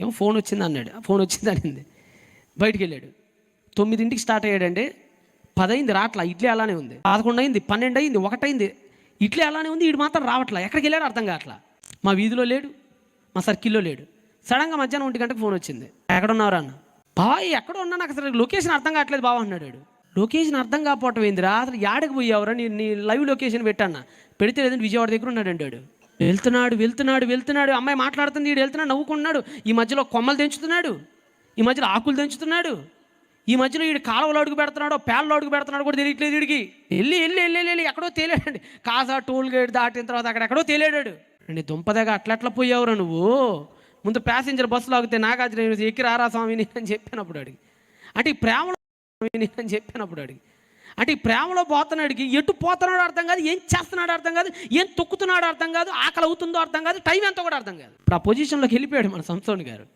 ఏమో ఫోన్ వచ్చింది అన్నాడు. ఫోన్ వచ్చింది అనింది. బయటికి వెళ్ళాడు తొమ్మిదింటికి స్టార్ట్ అయ్యాడండి పదైంది రావట్లా ఇడ్లీ అలానే ఉంది. పదకొండు అయింది పన్నెండు అయింది ఒకటైంది ఇడ్లీ అలానే ఉంది వీడు మాత్రం రావట్లా. ఎక్కడికి వెళ్ళాడు అర్థం కావట్లా. మా వీధిలో లేడు మా సర్కిల్లో లేడు. సడన్గా మధ్యాహ్నం ఒంటి గంటకు ఫోన్ వచ్చింది. ఎక్కడ ఉన్నారా అన్న. బాయ్ ఎక్కడ ఉన్నా నాకు అసలు లొకేషన్ అర్థం కావట్లేదు బావ అన్నాడు లొకేషన్ అర్థం కాకపోవటం ఏందిరా? అసలు యాడకి పోయావురా? నీ నీ లైవ్ లొకేషన్ పెట్టాన్న. పెడితే లేదంటే విజయవాడ దగ్గర ఉన్నాడు అంటాడు వెళ్తున్నాడు వెళ్తున్నాడు వెళ్తున్నాడు. అమ్మాయి మాట్లాడుతుంది వీడు వెళ్తున్నాడు నవ్వుకున్నాడు ఈ మధ్యలో కొమ్మలు తెంచుతున్నాడు ఈ మధ్యలో ఆకులు తెంచుతున్నాడు ఈ మధ్యలో వీడు కాలువలో అడుగు పెడుతున్నాడో పేలలో అడుగు పెడుతున్నాడు కూడా తెలియట్లేదు వీడికి వెళ్ళి వెళ్ళి వెళ్ళి వెళ్ళి ఎక్కడో తేలాడండి. కాసా టోల్ గేట్ దాటిన తర్వాత అక్కడ ఎక్కడో తేలాడాడు. అండి దుంపదగా అట్లా అట్లా పోయావురా నువ్వు? ముందు ప్యాసింజర్ బస్సులో ఆగితే నాగార్జున ఎక్కి రారా స్వామిని అని చెప్పినప్పుడు అడిగి. అంటే ఈ ప్రేమలో స్వామిని అని చెప్పినప్పుడు అడిగి. అంటే ఈ ప్రేమలో పోతున్నాడికి ఎటు పోతున్నాడో అర్థం కాదు ఏం చేస్తున్నాడో అర్థం కాదు ఏం తొక్కుతున్నాడో అర్థం కాదు ఆకలి అవుతుందో అర్థం కాదు టైం ఎంతో కూడా అర్థం కాదు. ఇప్పుడు ఆ పొజిషన్లోకి వెళ్ళిపోయాడు మన సంస్థోని గారు.